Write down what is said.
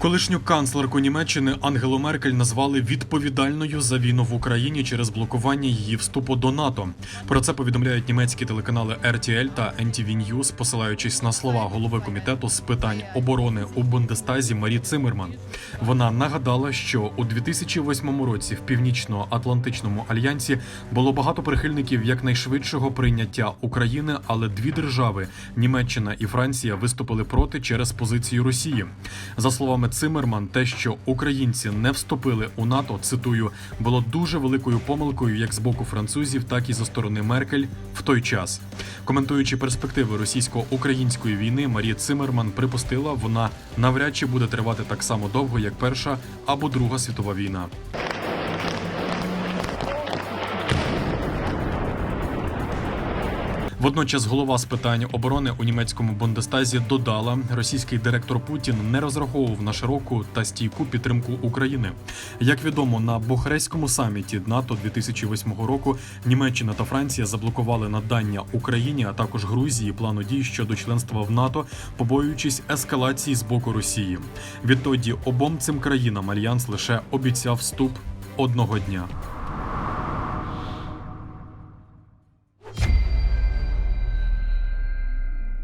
Колишню канцлерку Німеччини Ангелу Меркель назвали відповідальною за війну в Україні через блокування її вступу до НАТО. Про це повідомляють німецькі телеканали RTL та NTV News, посилаючись на слова голови комітету з питань оборони у Бундестазі Марі Циммерман. Вона нагадала, що у 2008 році в Північно-Атлантичному альянсі було багато прихильників якнайшвидшого прийняття України, але дві держави Німеччина і Франція виступили проти через позицію Росії. За словами Циммерман, те, що українці не вступили у НАТО, цитую, було дуже великою помилкою як з боку французів, так і зі сторони Меркель в той час. Коментуючи перспективи російсько-української війни, Марія Цимерман припустила, вона навряд чи буде тривати так само довго, як Перша або Друга світова війна. Водночас голова з питань оборони у німецькому Бундестазі додала, російський директор Путін не розраховував на широку та стійку підтримку України. Як відомо, на Бухарестському саміті НАТО 2008 року Німеччина та Франція заблокували надання Україні, а також Грузії плану дій щодо членства в НАТО, побоюючись ескалації з боку Росії. Відтоді обом цим країнам альянс лише обіцяв вступ одного дня.